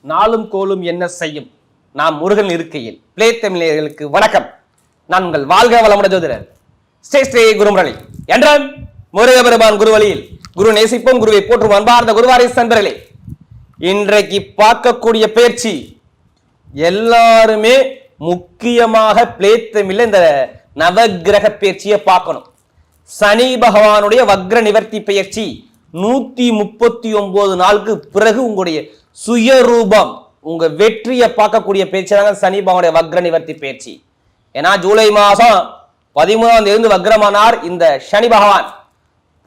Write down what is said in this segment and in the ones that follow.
நாளும் கோலும் என்ன செய்யும்? நாம் முருகன் இருக்கையில். பிளே தமிழர்களுக்கு வணக்கம். நான் உங்கள் வாழ்க வளமுடன் ஜோதிடர். ஸ்ரீ ஸ்ரீ குருமுரளி. என்றால் முருகபெருமான் குருவழியில் குரு நேசிப்போம் குருவை போற்றும் அன்பார்ந்த குருவாரி சந்தர்களே. இன்றைக்கு பார்க்கக்கூடிய பயிற்சி எல்லாருமே முக்கியமாக பிளே தமிழ்ல இந்த நவக்கிரக பயிற்சியை பார்க்கணும். சனி பகவானுடைய வக்ர நிவர்த்தி பயிற்சி நூத்தி முப்பத்தி ஒன்பது நாளுக்கு பிறகு உங்களுடைய சுயரூபம் உங்க வெற்றியை பார்க்கக்கூடிய பேச்சு தாங்க சனி பகவானுடைய வக்ர நிவர்த்தி பேச்சு. ஏன்னா ஜூலை மாதம் பதிமூணாம் தேதி வக்ரமானார் இந்த சனி பகவான்.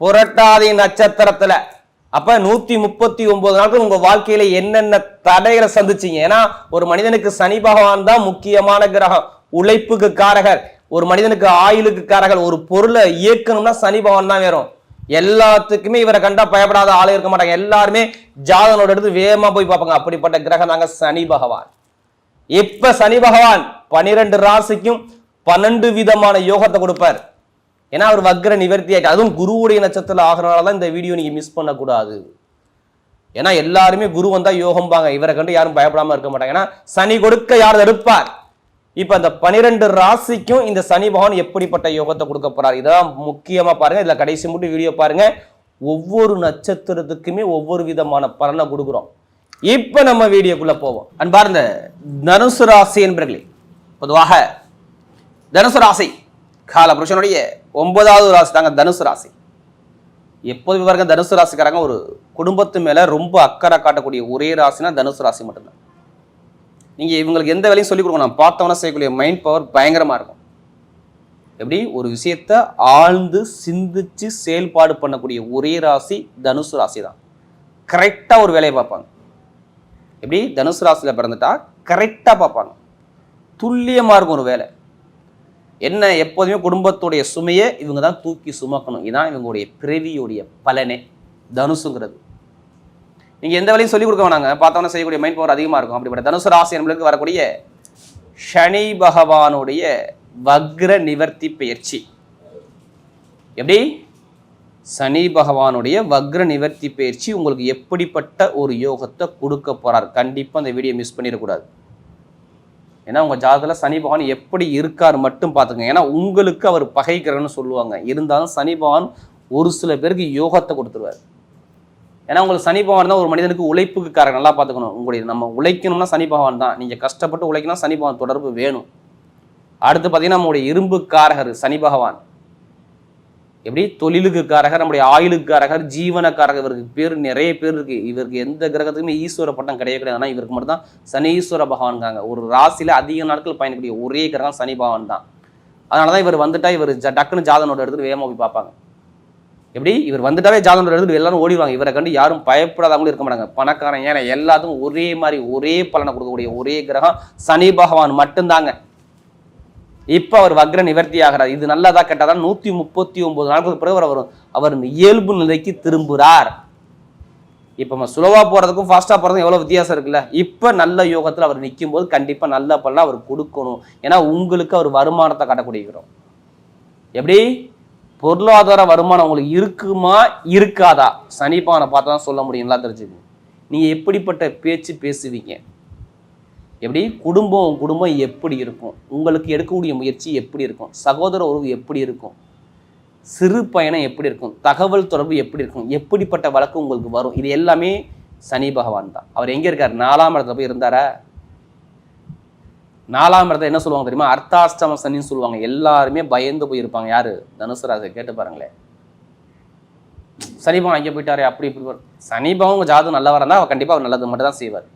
புரட்டாதி நட்சத்திரத்துல. அப்ப நூத்தி முப்பத்தி ஒன்பது நாட்கள் உங்க வாழ்க்கையில என்னென்ன தடைகளை சந்திச்சீங்க? ஏன்னா ஒரு மனிதனுக்கு சனி பகவான் தான் முக்கியமான கிரகம். உழைப்புக்கு காரகர். ஒரு மனிதனுக்கு ஆயுளுக்கு காரகர். ஒரு பொருளை இயக்கணும்னா சனி பகவான் தான் வேறும் எல்லாத்துக்குமே இவரை கண்டா பயப்படாத ஆளே இருக்க மாட்டாங்க. எல்லாருமே ஜாதகனோட எடுத்து வேகமா போய் பார்ப்பாங்க. அப்படிப்பட்ட கிரகம் தாங்க சனி பகவான். இப்ப சனி பகவான் பனிரெண்டு ராசிக்கும் பன்னெண்டு விதமான யோகத்தை கொடுப்பார். ஏன்னா அவர் வக்ர நிவர்த்தி ஆயிட்டு அதுவும் குருவுடைய நட்சத்திரத்தில் ஆகிறனால தான் இந்த வீடியோ நீங்க மிஸ் பண்ணக்கூடாது. ஏன்னா எல்லாருமே குரு வந்தா யோகம்பாங்க. இவரை கண்டு யாரும் பயப்படாம இருக்க மாட்டாங்க. ஏன்னா சனி கொடுக்க யார் தடுப்பார் இப்போ அந்த பனிரெண்டு ராசிக்கும் இந்த சனி பகவான் எப்படிப்பட்ட யோகத்தை கொடுக்க போறார்? இதான் முக்கியமா பாருங்க. இதுல கடைசி மட்டும் வீடியோ பாருங்க. ஒவ்வொரு நட்சத்திரத்துக்குமே ஒவ்வொரு விதமான பலனை கொடுக்குறோம். இப்ப நம்ம வீடியோக்குள்ள போவோம். அன்பார்ந்த தனுசு ராசி என்பர்களே பொதுவாக தனுசு ராசி கால புருஷனுடைய ஒன்பதாவது ராசி தாங்க தனுசு ராசி. எப்போது பாருங்க தனுசு ராசிக்காரங்க ஒரு குடும்பத்து மேல ரொம்ப அக்கறை காட்டக்கூடிய ஒரே ராசினா தனுசு ராசி மட்டும்தான். நீங்கள் இவங்களுக்கு எந்த வேலையும் சொல்லிக் கொடுக்கணும் பார்த்தவன செய்யக்கூடிய மைண்ட் பவர் பயங்கரமாக இருக்கும். எப்படி? ஒரு விஷயத்த ஆழ்ந்து சிந்திச்சு செயல்பாடு பண்ணக்கூடிய ஒரே ராசி தனுசு ராசி தான் கரெக்டாக ஒரு வேலையை பார்ப்பாங்க. எப்படி? தனுசு ராசியில் பிறந்துட்டா கரெக்டாக பார்ப்பாங்க. துல்லியமாக இருக்கும் ஒரு வேலை. என்ன? எப்போதுமே குடும்பத்துடைய சுமையை இவங்க தான் தூக்கி சுமக்கணும். இதுதான் இவங்களுடைய பிறவியுடைய பலனே. தனுசுங்கிறது. நீங்கள் எந்த வேலையும் சொல்லிக் கொடுக்க வேணாங்க. பார்த்தோன்னா செய்யக்கூடிய மைண்ட் பவர் அதிகமாக இருக்கும். அப்படிப்பட்ட தனுசு ராசி நம்மளுக்கு வரக்கூடிய சனி பகவானுடைய வக்ர நிவர்த்தி பயிற்சி. எப்படி? சனி பகவானுடைய வக்ர நிவர்த்தி பயிற்சி உங்களுக்கு எப்படிப்பட்ட ஒரு யோகத்தை கொடுக்க போகிறார் கண்டிப்பாக அந்த வீடியோ மிஸ் பண்ணிடக்கூடாது. ஏன்னா உங்கள் ஜாதகத்தில் சனி பகவான் எப்படி இருக்கார் மட்டும் பார்த்துங்க ஏன்னா உங்களுக்கு அவர் பகைக்கிறன்னு சொல்லுவாங்க. இருந்தாலும் சனி பகவான் ஒரு சில பேருக்கு யோகத்தை கொடுத்துருவார். ஏன்னா உங்களுக்கு சனி பகவான் தான் ஒரு மனிதனுக்கு உழைப்புக்கு காரங்க நல்லா பார்த்துக்கணும். உங்களுடைய நம்ம உழைக்கணும்னா சனி பகவான் தான். நீங்கள் கஷ்டப்பட்டு உழைக்கணும் சனி பகவான் தொடர்பு வேணும். அடுத்து பார்த்தீங்கன்னா நம்மளுடைய இரும்பு காரகர் சனி பகவான். எப்படி? தொழிலுக்கு காரகர் நம்முடைய ஆயுளுக்கு காரகர் ஜீவனக்காரகர் இவருக்கு பேர் நிறைய பேர் இருக்கு. இவருக்கு எந்த கிரகத்துக்குமே ஈஸ்வர பட்டம் கிடையவே கிடையாது. ஆனால் இவருக்கு மட்டும் தான் சனீஸ்வர பகவான்காங்க. ஒரு ராசியில அதிக நாட்கள் பயணிக்கக்கூடிய ஒரே கிரகம் சனி பகவான் தான். அதனால தான் இவர் வந்துட்டா இவர் ஜ- டக்குன்னு ஜாதனோட எடுத்துட்டு வேகமாக போய் பார்ப்பாங்க. எப்படி? இவர் வந்துட்டாவே ஜாதகம் எடுத்துட்டு எல்லாரும் ஓடிடுவாங்க. இவரை கண்டு யாரும் பயப்படாதவங்களும் இருக்க மாட்டாங்க. பணக்காரன் ஏன்னா எல்லாத்துக்கும் ஒரே மாதிரி ஒரே பலனை கொடுக்கக்கூடிய ஒரே கிரகம் சனி பகவான் மட்டும்தாங்க. இப்போ அவர் வக்ர நிவர்த்தி ஆகிறார். இது நல்லதா கெட்டதா? நூற்றி முப்பத்தி ஒன்பது நாட்களுக்கு பிறகு அவர் அவர் அவர் இயல்பு நிலைக்கு திரும்புகிறார் இப்போ நம்ம சுலவாக போகிறதுக்கும் ஃபாஸ்ட்டாக போகிறதுக்கும் எவ்வளோ வித்தியாசம் இருக்குல்ல? இப்போ நல்ல யோகத்தில் அவர் நிற்கும் போது கண்டிப்பாக நல்ல பலனை அவர் கொடுக்கணும். ஏன்னா உங்களுக்கு அவர் வருமானத்தை காட்டக்கூடியக்கிறோம் எப்படி? பொருளாதார வருமானம் உங்களுக்கு இருக்குமா இருக்காதா? சனிப்பானை பார்த்தா தான் சொல்ல முடியும்லாம் தெரிஞ்சுக்கணும். நீங்கள் எப்படிப்பட்ட பேச்சு பேசுவீங்க? எப்படி? குடும்பம் குடும்பம் எப்படி இருக்கும்? உங்களுக்கு எடுக்கக்கூடிய முயற்சி எப்படி இருக்கும்? சகோதர உறவு எப்படி இருக்கும்? சிறு பயணம் எப்படி இருக்கும்? தகவல் தொடர்பு எப்படி இருக்கும்? எப்படிப்பட்ட வழக்கு உங்களுக்கு வரும்? இது எல்லாமே சனி பகவான் தான். அவர் எங்கே இருக்கார்? நாலாம் இடத்துல போய் இருந்தாரா? நாலாம் இடத்துல என்ன சொல்லுவாங்க தெரியுமா? அர்த்தாஷ்டம சனின்னு சொல்லுவாங்க. எல்லாருமே பயந்து போயிருப்பாங்க. யாரு? தனுசு ராசி கேட்டு பாருங்களேன். சனி பகவான் அங்கே போயிட்டாரே அப்படி இப்படி வரும். சனி பகவான் ஜாது ஜாதகம் நல்லவரா அவர் கண்டிப்பாக அவர் நல்லது மட்டும் தான் செய்வார்.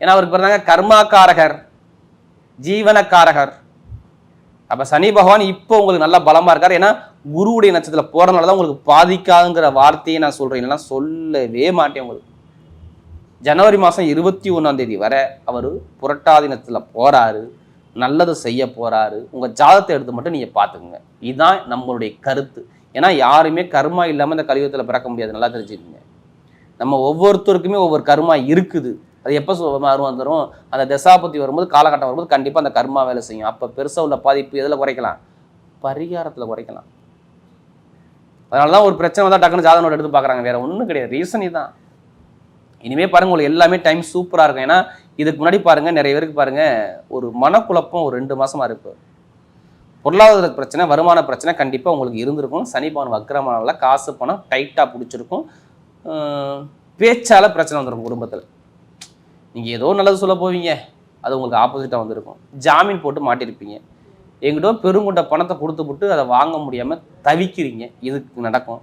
ஏன்னா அவருக்கு பிறந்தாங்க கர்மாக்காரகர் ஜீவனக்காரகர். அப்போ சனி பகவான் இப்போ உங்களுக்கு நல்லா பலமா இருக்கார். ஏன்னா குருவுடைய நட்சத்திரத்தில் போகிறதுனால தான் உங்களுக்கு பாதிக்காதுங்கிற வார்த்தையை நான் சொல்கிறேன் இல்லைன்னா சொல்லவே மாட்டேன் உங்களுக்கு. ஜனவரி மாதம் இருபத்தி ஒன்றாம் தேதி வரை அவர் புரட்டாதினத்தில் போகிறாரு நல்லதை செய்ய போகிறாரு உங்கள் ஜாதத்தை எடுத்து மட்டும் நீங்கள் பார்த்துக்குங்க. இதுதான் நம்மளுடைய கருத்து. ஏன்னா யாருமே கர்மா இல்லாமல் இந்த கலியுகத்தில் பிறக்க முடியாது. நல்லா தெரிஞ்சுக்கோங்க. நம்ம ஒவ்வொருத்தருக்குமே ஒவ்வொரு கர்மா இருக்குது. அது எப்போ வரும் வந்துடும் அந்த தசாபத்தி வரும்போது காலகட்டம் வரும்போது கண்டிப்பாக அந்த கர்மா வேலை செய்யும். அப்போ பெருசாக உள்ள பாதிப்பு எதில் குறைக்கலாம்? பரிகாரத்தில் குறைக்கலாம். அதனால தான் ஒரு பிரச்சனை வந்தால் டக்குன்னு ஜாதனோட எடுத்து பார்க்குறாங்க. வேறு ஒன்றும் கிடையாது. ரீசன் இதுதான் இனிமே பாருங்க உங்களுக்கு எல்லாமே டைம் சூப்பராக இருக்கும். ஏன்னா இதுக்கு முன்னாடி பாருங்க நிறைய பேருக்கு பாருங்க ஒரு மனக்குழப்பம் ஒரு ரெண்டு மாசமா இருக்கு. பொருளாதார பிரச்சனை வருமான பிரச்சனை கண்டிப்பாக உங்களுக்கு இருந்திருக்கும். சனி பவன் வக்கரமானால காசு பணம் டைட்டாக பிடிச்சிருக்கும். பேச்சால் பேச்சால பிரச்சனை வந்துடும் குடும்பத்தில். நீங்கள் ஏதோ நல்லது சொல்ல போவீங்க. அது உங்களுக்கு ஆப்போசிட்டாக வந்திருக்கும். ஜாமீன் போட்டு மாட்டிருப்பீங்க. எங்கிட்ட பெருங்கொண்ட பணத்தை கொடுத்து விட்டு அதை வாங்க முடியாமல் தவிக்கிறீங்க. இதுக்கு நடக்கும்.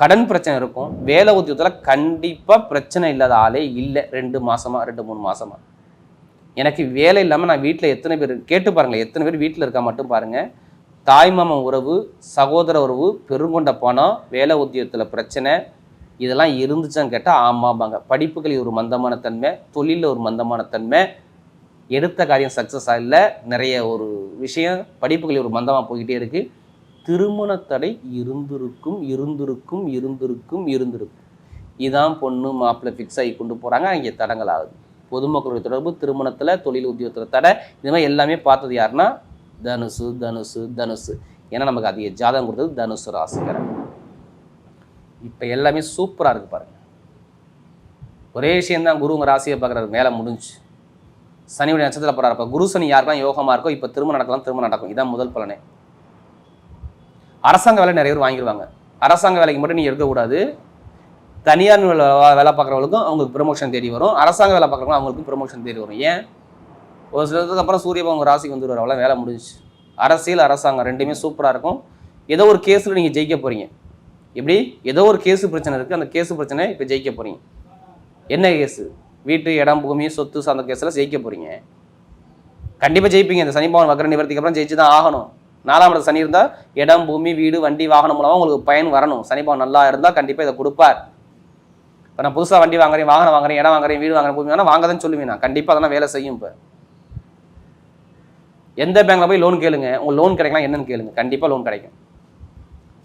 கடன் பிரச்சனை இருக்கும். வேலை உத்தியோகத்தில் கண்டிப்பாக பிரச்சனை இல்லாத ஆளே இல்லை. ரெண்டு மாதமாக ரெண்டு மூணு மாதமாக எனக்கு வேலை இல்லாமல் நான் வீட்டில் எத்தனை பேர் கேட்டு பாருங்களேன் எத்தனை பேர் வீட்டில் இருக்கா மட்டும் பாருங்கள் தாய்மாமன் உறவு சகோதர உறவு பெருங்கொண்ட பணம் வேலை உத்தியோகத்தில் பிரச்சனை. இதெல்லாம் இருந்துச்சான்னு கேட்டால் ஆமாம்பாங்க. படிப்புகளில் ஒரு மந்தமான தன்மை தொழிலில் ஒரு மந்தமான தன்மை. எடுத்த காரியம் சக்ஸஸ் ஆகல நிறைய ஒரு விஷயம் படிப்புகளில் ஒரு மந்தமாக போய்கிட்டே இருக்குது திருமண தடை இருந்திருக்கும் இருந்திருக்கும் இருந்திருக்கும் இருந்திருக்கும். இதான் பொண்ணு மாப்பிள்ளை ஃபிக்ஸ் ஆகி கொண்டு போகிறாங்க அங்கே தடங்கள் ஆகுது. பொதுமக்களுடைய தொடர்பு திருமணத்தில் தொழில் உத்தியோகத்தில் தடை இது மாதிரி எல்லாமே பார்த்தது யாருன்னா? தனுசு தனுசு தனுசு. ஏன்னா நமக்கு அதிக ஜாதகம் கொடுத்தது தனுசு ராசிக்காரன் இப்போ எல்லாமே சூப்பராக இருக்கு பாருங்க. ஒரே விஷயம்தான் குரு உங்க ராசியை பார்க்குறாரு. மேலே முடிஞ்சு. சனியுடைய நட்சத்திரத்தில் போகிறார் அப்போ குரு சனி யாருக்கெல்லாம் யோகமாக இருக்கோ இப்போ திரும்ப நடக்கலாம் திரும்ப நடக்கும். இதான் முதல் பலனே. அரசாங்க வேலை நிறைய பேர் வாங்கிடுவாங்க அரசாங்க வேலைக்கு மட்டும் நீங்கள் இருக்கக்கூடாது தனியார் வேலை பார்க்குறவங்களுக்கும் அவங்களுக்கு ப்ரொமோஷன் தேடி வரும். அரசாங்க வேலை பார்க்குறவங்க அவங்களுக்கும் ப்ரொமோஷன் தேடி வரும். ஏன்? ஒரு சிலத்துக்கு அப்புறம் சூரிய உங்கள் ராசிக்கு வந்துடுவார். அவ்வளோ வேலை முடிஞ்சுச்சு. அரசியல் அரசாங்கம் ரெண்டுமே சூப்பராக இருக்கும். ஏதோ ஒரு கேஸில் நீங்கள் ஜெயிக்க போகிறீங்க எப்படி? ஏதோ ஒரு கேஸு பிரச்சனை இருக்குது அந்த கேஸு பிரச்சனை இப்போ ஜெயிக்க போகிறீங்க என்ன கேஸு வீட்டு இடம் பூமி சொத்து சார்ந்த கேஸில் ஜெயிக்க போகிறீங்க கண்டிப்பாக ஜெயிப்பீங்க. இந்த சனிபவன் வக்கர நிவர்த்திக்கு அப்புறம் ஜெயிச்சு தான் ஆகணும். நாலாம் இடத்துல சனி இருந்தால் இடம் பூமி வீடு வண்டி வாகனம் மூலமாக உங்களுக்கு பயன் வரணும். சனி பவன் நல்லா இருந்தால் கண்டிப்பாக இதை கொடுப்பார். இப்போ நான் புதுசாக வண்டி வாங்குறேன் வாகனம் வாங்குறேன் இடம் வாங்குறேன் வீடு வாங்குறேன் பூமி வாங்க தான் சொல்லுவேன் நான். கண்டிப்பாக அதெல்லாம் வேலை செய்யும் இப்போ. எந்த பேங்க்கில் போய் லோன் கேளுங்க. உங்கள் லோன் கிடைக்கலாம் என்னன்னு கேளுங்க. கண்டிப்பாக லோன் கிடைக்கும்.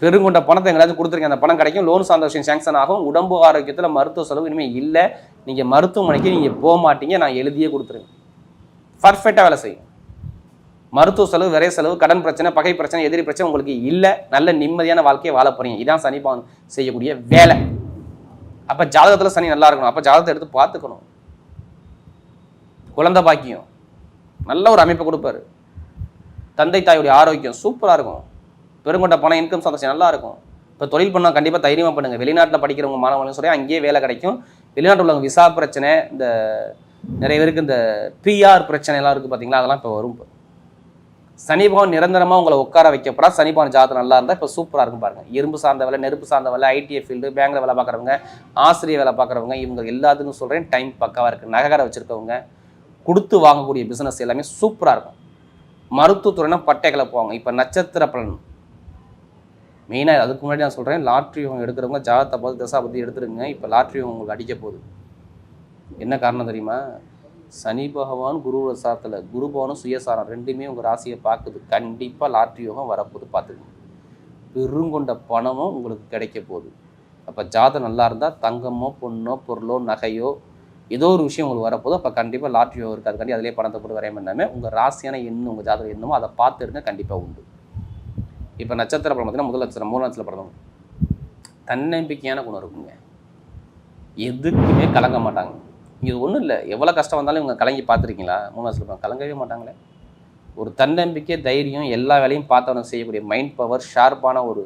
பெருங்கொண்ட பணத்தை எங்கேயாச்சும் கொடுத்துருங்க. அந்த பணம் கிடைக்கும். லோன் சார்ந்த விஷயம் சேங்ஷன் ஆகும். உடம்பு ஆரோக்கியத்தில் மருத்துவ செலவு இனிமேல் இல்லை. நீங்கள் மருத்துவமனைக்கு நீங்கள் போக மாட்டீங்க. நான் எழுதியே கொடுத்துருங்க பர்ஃபெக்டாக வேலை செய்யும். மருத்துவ செலவு விரை செலவு கடன் பிரச்சனை பகை பிரச்சனை எதிரி பிரச்சனை உங்களுக்கு இல்லை. நல்ல நிம்மதியான வாழ்க்கையை வாழ போறீங்க. இதான் சனி பவன் செய்யக்கூடிய வேலை. அப்போ ஜாதகத்தில் சனி நல்லா இருக்கணும். அப்போ ஜாதகத்தை எடுத்து பார்த்துக்கணும். குழந்தை பாக்கியம். நல்ல ஒரு அமைப்பை கொடுப்பாரு. தந்தை தாயுடைய ஆரோக்கியம் சூப்பராக இருக்கும். பெருங்கொண்ட பணம் இன்கம் சந்தோஷம் நல்லா இருக்கும். இப்போ தொழில் பண்ணால் கண்டிப்பாக தைரியமாக பண்ணுங்கள் வெளிநாட்டில் படிக்கிறவங்க மாணவர்களும் சொல்லி அங்கேயே வேலை கிடைக்கும். வெளிநாட்டில் உள்ளவங்க விசா பிரச்சனை இந்த நிறைய பேருக்கு இந்த பிஆர் பிரச்சனை எல்லாம் இருக்குது பார்த்தீங்களா அதெல்லாம் இப்போ வரும். இப்போ சனி பகவான் நிரந்தரமாக உங்களை உட்கார வைக்கப்படா சனி பகவான் ஜாதகம் நல்லா இருந்தால் இப்போ சூப்பராக இருக்கும் பாருங்கள் இரும்பு சார்ந்த வேலை நெருப்பு சார்ந்த வேலை ஐடிஐ ஃபீல்டு பேங்கில் வேலை பார்க்குறவங்க ஆசிரியர் வேலை பார்க்குறவங்க இவங்க எல்லாத்துக்கும் சொல்கிறேன் டைம் பக்காவாக இருக்குது நகைக்கடை வச்சுருக்கவங்க கொடுத்து வாங்கக்கூடிய பிஸ்னஸ் எல்லாமே சூப்பராக இருக்கும். மருத்துவத்துறைனா பட்டைகளை போவாங்க. இப்போ நட்சத்திர பலன். மெயினாக அதுக்கு முன்னாடி நான் சொல்கிறேன் லாட்ரி எடுக்கிறவங்க ஜாதகத்தை பார்த்து தசா பற்றி எடுத்துருங்க. இப்போ லாட்ரி உங்களுக்கு அடிக்க போகுது. என்ன காரணம் தெரியுமா? சனி பகவான் குரு சாரத்தில் குரு பவனும் சுயசாரம் ரெண்டுமே உங்கள் ராசியை பார்க்குது. கண்டிப்பாக லாட்ரி யோகம் வரப்போகுது பார்த்துக்கணும் பெருங்கொண்ட பணமும் உங்களுக்கு கிடைக்க போகுது. அப்போ ஜாதகம் நல்லா இருந்தால் தங்கமோ பொண்ணோ பொருளோ நகையோ ஏதோ ஒரு விஷயம் உங்களுக்கு வரப்போதோ அப்போ கண்டிப்பாக லாட்ரி யோகம் இருக்குது அதுக்காண்டி அதிலே பணத்தை போட்டு வரையம் பண்ணாமல் உங்கள் ராசியான என்ன உங்கள் ஜாதகம் என்னமோ அதை பார்த்து கண்டிப்பாக உண்டு. இப்போ நட்சத்திர படம் பார்த்தீங்கன்னா முதல் நட்சத்திரம் மூணு நட்சத்திர படம் தன்னம்பிக்கையான குணம் இருக்குங்க. எதுக்குமே கலங்க மாட்டாங்க. இது ஒன்றும் இல்லை. எவ்வளோ கஷ்டம் வந்தாலும் இவங்க கலங்கி பார்த்துருக்கீங்களா? மூணு நட்சத்திரம் கலங்கவே மாட்டாங்களே. ஒரு தன்னம்பிக்கை தைரியம் எல்லா வேலையும் பார்த்தவனும் செய்யக்கூடிய மைண்ட் பவர் ஷார்ப்பான ஒரு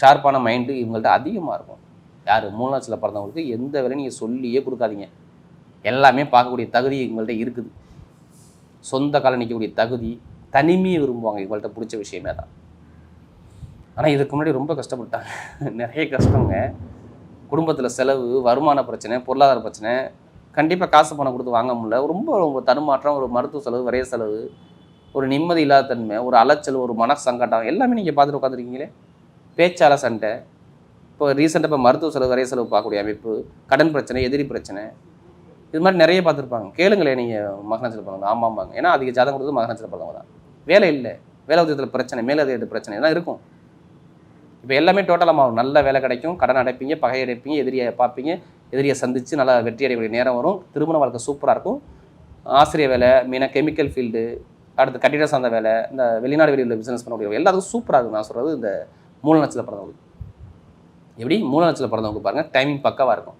ஷார்ப்பான மைண்டு இவங்கள்ட்ட அதிகமாக இருக்கும். யார்? மூணு பிறந்தவங்களுக்கு எந்த வேலையும் நீங்கள் சொல்லியே கொடுக்காதீங்க. எல்லாமே பார்க்கக்கூடிய தகுதி இவங்கள்ட்ட இருக்குது. சொந்த காலம் நிற்கக்கூடிய தகுதி தனிமையை விரும்புவாங்க. இவங்கள்ட்ட பிடிச்ச விஷயமே தான். ஆனால் இதுக்கு முன்னாடி ரொம்ப கஷ்டப்பட்டாங்க. நிறைய கஷ்டங்க. குடும்பத்தில் செலவு வருமான பிரச்சனை பொருளாதார பிரச்சனை கண்டிப்பாக காசு பணம் கொடுத்து வாங்க முடியல. ரொம்ப ரொம்ப தடுமாற்றம் ஒரு மருத்துவ செலவு விரைய செலவு ஒரு நிம்மதி இல்லாத தன்மை ஒரு அலைச்சல் ஒரு மன சங்கடம் எல்லாமே நீங்கள் பார்த்துட்டு உட்காந்துருக்கீங்களே பேச்சால சண்டை. இப்போ ரீசெண்டாக இப்போ மருத்துவ செலவு விரைய செலவு பார்க்கக்கூடிய அமைப்பு கடன் பிரச்சனை எதிரி பிரச்சனை இது மாதிரி நிறைய பார்த்துருப்பாங்க. கேளுங்களேன் நீங்கள் மகனத்தில் பிறந்தவங்க. ஆமாம்பாங்க. ஏன்னா அதிக ஜாதகம் கொடுத்தது மகனத்தில் பிறந்தவங்க தான். வேலை இல்லை. வேலை உதயத்தில் பிரச்சனை மேலதிகாரி பிரச்சனை எல்லாம் இருக்கும். இப்போ எல்லாமே டோட்டலாக மாறும். நல்ல வேலை கிடைக்கும் கடன் அடைப்பீங்க பகை அடைப்பீங்க எதிரியை பார்ப்பீங்க. எதிரியை சந்தித்து நல்லா வெற்றி அடையக்கூடிய நேரம் வரும். திருமண வாழ்க்கை சூப்பராக இருக்கும். ஆசிரியர் வேலை மெயினாக கெமிக்கல் ஃபீல்டு அடுத்து கட்டிட சார்ந்த வேலை இந்த வெளிநாடு வெளியில் பிஸ்னஸ் பண்ணக்கூடிய எல்லாத்துக்கும் சூப்பராக இருக்கும் நான் சொல்கிறது இந்த மூல நட்சத்திரம் பிறந்தவங்களுக்கு எப்படி? மூல நட்சத்திரம் பிறந்தவங்க பாருங்கள் டைமிங் பக்காவாக இருக்கும்.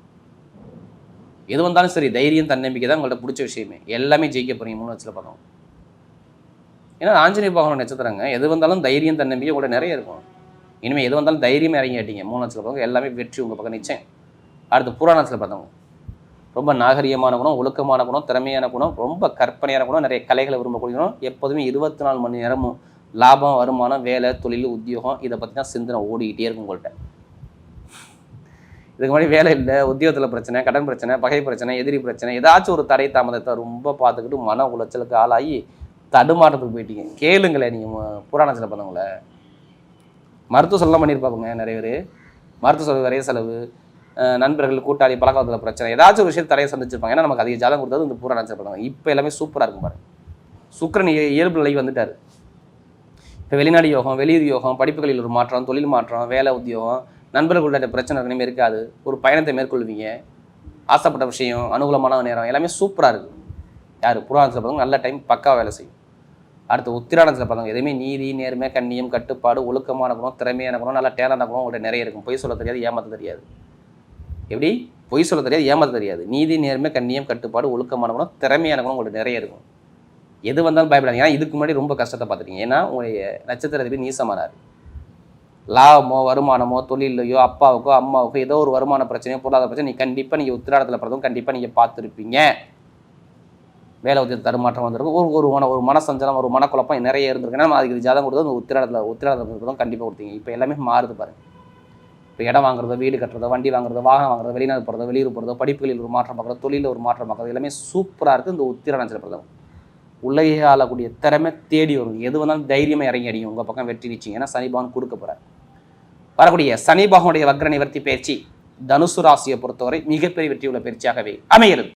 எது வந்தாலும் சரி தைரியம் தன்னம்பிக்கை தான் உங்கள்ட்ட பிடிச்ச விஷயமே. எல்லாமே ஜெயிக்க போகிறீங்க மூணு லட்சத்தில் பக்கம் ஏன்னா ஆஞ்சநேய பகவான் நட்சத்திரங்க எது வந்தாலும் தைரியம் தன்னம்பிக்கை கூட நிறைய இருக்கும். இனிமேல் எது வந்தாலும் தைரியமே இறங்கி ஆட்டிங்க மூணு லட்சத்தில் எல்லாமே வெற்றி உங்கள் பக்கம் நிச்சயம். அடுத்து புராணத்தில் பார்த்தவங்க ரொம்ப நாகரிகமான குணம் ஒழுக்கமான குணம் திறமையான குணம் ரொம்ப கற்பனையான குணம் நிறைய கலைகளை விரும்பக்கூடிய குணம். எப்போதுமே இருபத்தி நாலு மணி நேரமும் லாபம் வருமானம் வேலை தொழில் உத்தியோகம் இதை பற்றி தான் சிந்தனை ஓடிக்கிட்டே இருக்கும் உங்கள்கிட்ட இதுக்கு முன்னாடி வேலை இல்லை உத்தியோகத்தில் பிரச்சனை கடன் பிரச்சனை பகை பிரச்சனை எதிரி பிரச்சனை ஏதாச்சும் ஒரு தடை தாமதத்தை ரொம்ப பார்த்துக்கிட்டு மன உளைச்சலுக்கு ஆளாகி தடுமாற்றத்துக்கு போயிட்டீங்க. கேளுங்களேன் நீங்கள் புராணத்தில் பண்ணவங்கள மருத்துவ செலவு பண்ணியிருப்பாங்க நிறைய பேர். மருத்துவ செலவு நிறைய செலவு நண்பர்கள் கூட்டாளி பழக்கத்தில் பிரச்சனை. ஏதாச்சும் ஒரு விஷயம் தடையை சந்திச்சிருப்பாங்க. ஏன்னா நமக்கு அதிக ஜாதகம் கொடுத்தது இந்த பூராணத்தில் பண்ணுவாங்க இப்போ எல்லாமே சூப்பராக இருக்கும் பாருங்க. சுக்கரன் இயல்பு நிலை வந்துட்டார். இப்போ வெளிநாடு யோகம் வெளியூர் யோகம் படிப்புகளில் ஒரு மாற்றம் தொழில் மாற்றம் வேலை உத்தியோகம் நண்பர்களுடைய பிரச்சனை இனிமேல் இருக்காது. ஒரு பயணத்தை மேற்கொள்வீங்க. ஆசைப்பட்ட விஷயம் அனுகூலமான நேரம் எல்லாமே சூப்பராக இருக்குது யார்? புராணத்தில் பார்த்தவங்க நல்ல டைம் பக்காவாக வேலை செய்யும். அடுத்து உத்திராணத்தில் பார்த்தவங்க எதுவுமே நீதி நேர்மை கண்ணியம் கட்டுப்பாடு ஒழுக்கமான குணம் திறமையான குணம் நல்லா டேலண்டான குணம் உங்கள்கிட்ட நிறைய இருக்கும். பொய் சொல்ல தெரியாது ஏமாற்ற தெரியாது. எப்படி? பொய் சொல்ல தெரியாது ஏமாற்ற தெரியாது. நீதி நேர்மை கண்ணியம் கட்டுப்பாடு ஒழுக்கமான குணம் திறமையான குணம் உங்களுக்கு நிறைய இருக்கும். எது வந்தாலும் பயப்படாதீங்க. ஏன்னா இதுக்கு முன்னாடி ரொம்ப கஷ்டத்தை பார்த்துருக்கீங்க ஏன்னா உங்களுடைய நட்சத்திரத்தில் நீசமானார். லாபமோ வருமானமோ தொழிலையோ அப்பாவுக்கோ அம்மாவுக்கோ ஏதோ ஒரு வருமான பிரச்சனையோ பொருளாதார பிரச்சனை நீ கண்டிப்பாக நீங்கள் உத்திராடத்தில் பிறந்தவங்க கண்டிப்பாக நீங்கள் பார்த்துருப்பீங்க. வேலை உத்தியோக தருமாற்றம் வந்திருக்கும். ஒரு ஒரு மன ஒரு மனசஞ்சலம் ஒரு மனக்குழப்பம் நிறைய இருந்திருக்கு. அதுக்கு ஜாதகம் கொடுத்தது உத்திராடத்தில் உத்திராடத்தில் பிறந்தவங்க கண்டிப்பாக கொடுத்தீங்க. இப்போ எல்லாமே மாறுது பாருங்க. இப்போ இடம் வாங்குறதோ வீடு கட்டுறதோ வண்டி வாங்குறதோ வாகனம் வாங்குறதோ வெளிநாடு போகிறதோ வெளியூர் போகிறதோ படிப்புகளில் ஒரு மாற்றம் பார்க்குறதோ தொழிலில் ஒரு மாற்றம் பார்க்குறது எல்லாமே சூப்பராக இருக்குது இந்த உத்திராடத்தில் பிறந்தவங்க உலகை ஆளக்கூடிய திறமை தேடி வரும் எது வந்தாலும் தைரியமாக இறங்கி அடியும் உங்கள் பக்கம் வெற்றி நிச்சயம். ஏன்னா சனி பகவான் கொடுக்க போகிறார் வரக்கூடிய சனி பகவானுடைய வக்ர நிவர்த்தி பயிற்சி தனுசு ராசியை பொறுத்தவரை மிகப்பெரிய வெற்றியுள்ள பயிற்சியாகவே அமைகிறது.